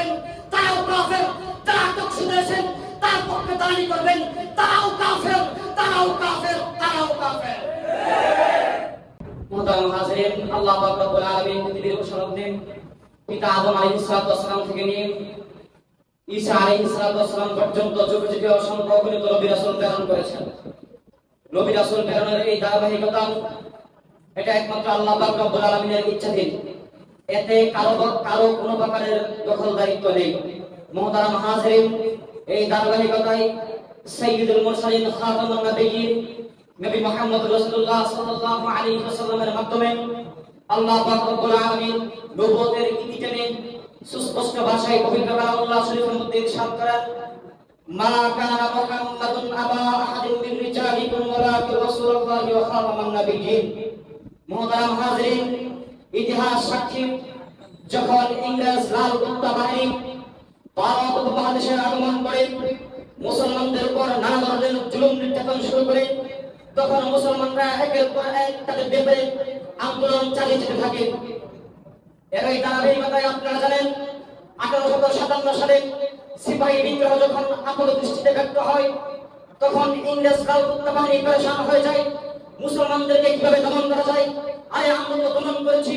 করবেন তারাও কাফের, যারা আটক শুনেছেন, তার পক্ষে দাঁড়ি করবেন তারাও কাফের তারাও কাফের তারাও কাফের। পিতা আদম আলাইহিস সালাম থেকে নিয়ে ঈসা আলাইহিস সালাম পর্যন্ত যুগে যুগে করেছেন। নবী রাসূল প্রেরণের এই এটা একমাত্র আল্লাহ পাক রব্বুল আলামিনের ইচ্ছাধীন। এতে কারও কারও কোনো প্রকারের দখল দায়িত্ব নেই। মোহতারাম হাজরিন, এই ধারাবাহিকতায় সাইয়্যিদুল মুরসালিন খাতামুন নবিয়্যিন, নবী মুহাম্মদ রাসূলুল্লাহ সাল্লাল্লাহু আলাইহি ওয়াসাল্লামের মাধ্যমে আল্লাহ পাক রব্বুল আলামিন নবুয়তের ইতি টেনে সুস্পষ্ট ভাষায় পবিত্র কালামুল্লাহ শরীফের মধ্যে ইরশাদ করেন, মা কানা মুহাম্মাদুন আবা আহাদিন মিন রিজালিকুম ওয়ালাকিন রাসূলুল্লাহি ওয়া খাতামান নাবিয়্যিন। মুহতারাম হাজরিন, ইতিহাস সাক্ষী যখন ইংরেজ লাল কুত্তা বাহিনী ভারত উপমহাদেশে আগমন করে, মুসলমানদের উপর নানা ধরনের জুলুম নির্যাতন শুরু করে, তখন মুসলমানরা একের পর এক তাদের ব্যাপারে আন্দোলন চালিয়ে যেতে থাকে। এর এই ধারাবাহিকতায় আপনারা জানেন আঠারোশত সাতান্ন সালে সিপাহী বিদ্রোহ যখন আপদ দৃষ্টিতে ব্যক্ত হয়, তখন ইংরেজ কালকুত্তা বাহিনী পরেশান হয়ে যায়। মুসলমানদেরকে কীভাবে দমন করা যায়? আরে আমরা দমন করেছি।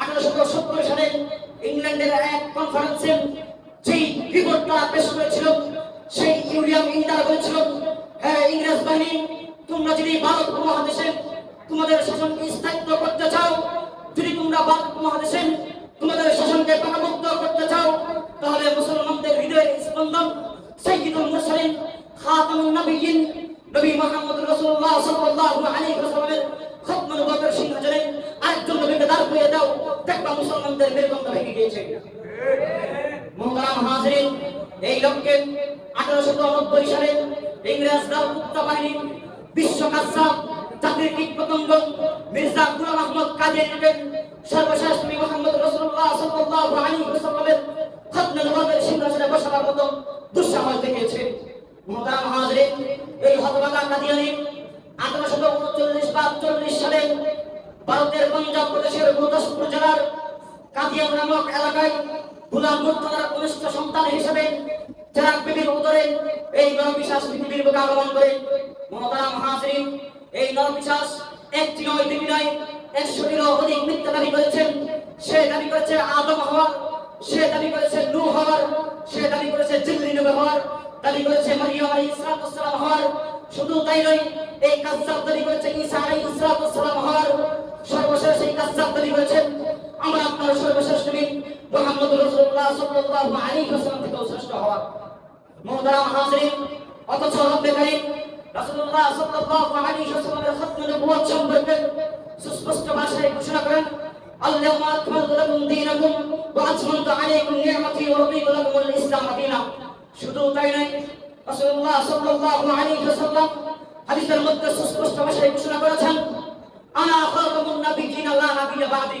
আঠারোশো সত্তর সালে ইংল্যান্ডের এক কনফারেন্সে যেই রিপোর্ট তারা পেশ করেছিল, সেই ইউরিয়াম ইন্টার বলেছিল হ্যাঁ ইংরেজ বাহিনী, তোমরা যদি ভারত উপমহাদেশে তোমাদের শাসনকে স্থায়িত্ব করতে চাও, যদি তোমরা ভারত উপমহাদেশে তোমাদের শাসনকে পাকামুক্ত করতে চাও, তাহলে মুসলমানদের হৃদয়ের স্পন্দন সাইয়্যিদুল মুরসালিন, খাতামুন নবিয়্যিন, নবী মুহাম্মদ রাসূলুল্লাহ সাল্লাল্লাহু আলাইহি ওয়াসাল্লামের খতম নবুয়তের সিংহাসনে মুসলমানদের মেরুদণ্ড ভেঙে গিয়েছে এই লক্ষ্যে আঠারোশো নব্বই সালে ইংরেজ কুত্তা বাহিনী বিশ্ব কাসাব জাতির কীট পতঙ্গ মির্জা গুলাম আহমদ কাদিয়ানিকে সর্বশেষ নবী মুহাম্মদ রাসূলুল্লাহ সাল্লাল্লাহু আলাইহি ওয়াসাল্লামের খতনে নবুয়তের সিংহাসনে বসাবার মতো দুঃসাহস দেখিয়েছে। মোহতারাম হাজরিন, এই হতভাগা কাদিয়ানি আঠারোশো উনচল্লিশ বা চল্লিশ সালে ভারতের পঞ্জাব প্রদেশের গুরুদাসপুর জেলার কাদিয়ান নামক এলাকায় গুলাম মুর্তজার কনিষ্ঠ সন্তান হিসেবে যারা বিবির উদরে এই নরবিশ্বাস পৃথিবীর বুকে আগমন করে মহতারাম হাজরিন এই নরবিশ্বাস একটি নয়, দুটি নয়, একশোটিরও অধিক মিথ্যা দাবি করেছেন। সে দাবি করেছে আদম হওয়ার, সে দাবি করেছে নূহ হওয়ার, সে দাবি করেছে জিল্লি নবী হওয়ার, দাবি করেছে মারিয়াম আলাইহিস সালাম হওয়ার। শুধু তাই নয়, এই কাজ্জাব দাবি করেছে ঈসা আলাইহিস সালাম হওয়ার। সর্বশেষ এই কাজ্জাব দাবি করেছেন আমরা আপনার সর্বশ্রেষ্ঠ দিন মোহাম্মদ রসুল্লাহ সাল্লাল্লাহু আলাইহি ওয়াসাল্লাম থেকেও শ্রেষ্ঠ হওয়ার। মুহতারাম হাজরিন, অথচ রব্বে করিম রাসূলুল্লাহ সাল্লাল্লাহু আলাইহি ওয়াসাল্লামের খতমে নবুয়ত সম্পর্কে সুস্পষ্ট ভাষায় ঘোষণা করেন, আল্লাহু আকবার লাকুম দীনাকুম ওয়া আতমামতু আলাইকুম নি'মাতি ওয়া রদিতু লাকুমুল ইসলাম দীনা। শুধু তাই নয়, রাসূলুল্লাহ সাল্লাল্লাহু আলাইহি ওয়াসাল্লাম হাদিসের মধ্যে সুস্পষ্ট ভাষায় ঘোষণা করেছেন আনা খাতামুন নাবিয়্যিনা লা নাবিয়্যা বা'দি।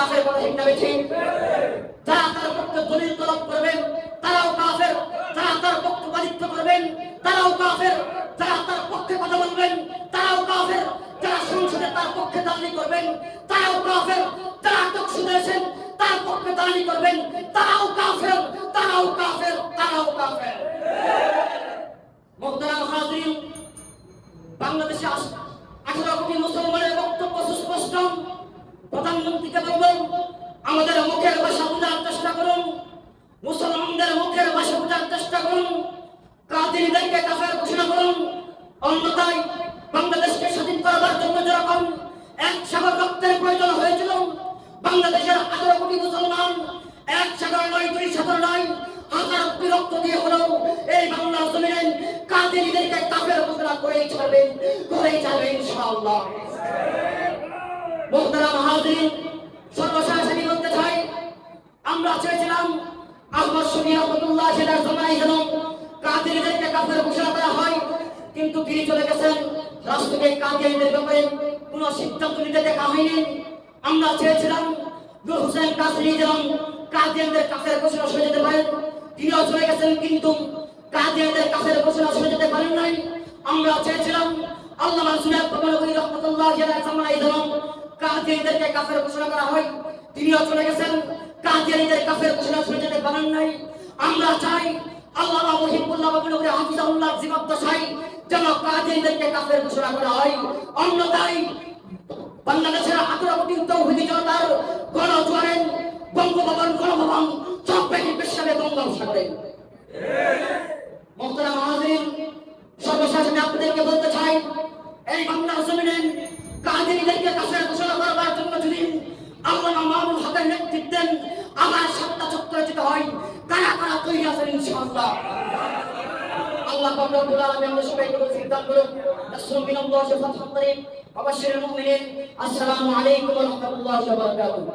কাফের বলে ঠিক না বেঠিক যারা তার পক্ষে দলিল তলব করবেন, তারাও কাফের। যারা তার পক্ষে বাদিত্ব করবেন, তারাও কাফের। যারা তার পক্ষে কথা বলবেন, তারাও কাফের। যারা সংসদে তার পক্ষে দালালি করবেন, তারাও কাফের। যারা আটক শুনেছেন তার পক্ষে দালালি করবেন, তারাও কাফের। তারাও কাফের তারাও কাফের। মোহতারাম হাজরিন বাংলাদেশে আঠারো কোটি মুসলমানের বক্তব্য সুস্পষ্ট। প্রধানমন্ত্রীকে বলবেন, আমাদের মুখের ভাষা বোঝার চেষ্টা করুন, মুসলমানদের মুখের বাসে বোঝার চেষ্টা করুন কাদিনীদেরকে কাফের ঘোষণা করুন, অন্যথায় বাংলাদেশকে স্বাধীন করবার জন্য যেরকম এক সাগর রক্তের প্রয়োজন হয়েছিল, বাংলাদেশের আঠারো কোটি মুসলমান এক সাগর নয়, দুই সাগর নয় হাজার কোটি রক্ত দিয়ে হলেও এই বাংলার জমিনে কাদিনীদেরকে কাফের ঘোষণা করেই ছাড়বেন করেই ছাড়বেন ইনশাআল্লাহ। মোহতারাম হাজির সর্বশেষ আমি বলতে চাই আমরা চেয়েছিলাম আহমদ শফি রহমতুল্লাহ সেটার জমাই যেন কাদিনীদেরকে কাফের ঘোষণা করা হয়, কিন্তু তিনি চলে গেছেন রাষ্ট্রকে কাদিনীদের ব্যাপারে কোনো সিদ্ধান্ত নিতে দেখা হয়নি। আমরা চেয়েছিলাম নূর হোসেন কাসরি যেন কাদিনীদের কাফের ঘোষণা শুনে যেতে পারেন। তিনিও চলে গেছেন, কিন্তু কাদিনীদের কাফের ঘোষণা শুনে যেতে পারেন নাই। আমরা চেয়েছিলাম আল্লাহ সুনাত কবরী রহমতুল্লাহ সেটার জমাই যেন কাদিয়ানিদেরকে কাফের ঘোষণা করা হয়। তিনিও চলে গেছেন। কাদিয়ানিদের কাফের ঘোষণা শুনে যেতে পারেন নাই। আমরা চাই আল্লাহ মহিবুল্লাহ বাবুল হাফিজাউল্লাহ জীবদ্দশাই যেন কাদিয়ানিদেরকে কাফের ঘোষণা করা হয়। অন্যথায় বাংলাদেশের আঠারো কোটি তৌহিদি জনতার গণজোয়ারে বঙ্গভবন, গণভবন সব ব্যাংক বিশ্বে বঙ্গম সাগরে। মোহতারাম হাজির সর্বশেষ আমি আপনাদেরকে বলতে চাই, এই বাংলার জমিনে কাদিনীদেরকে কাছে ঘোষণা করবার জন্য যদি আল্লাহ মামুন হকের নেতৃত্বে আমার সত্তা চক্রে যেতে হয়। কারা কারা তৈরি আছেন ইনশাআল্লাহ? আল্লাহ পাক রব্বুল আলামিন আমাদের সবাইকে তৌফিক দান করুন নাসরুম মিনাল্লাহি ওয়া করিম ওয়া মুমিনিন আসসালামু আলাইকুম ওয়া রাহমাতুল্লাহি ওয়া বারাকাতুহু।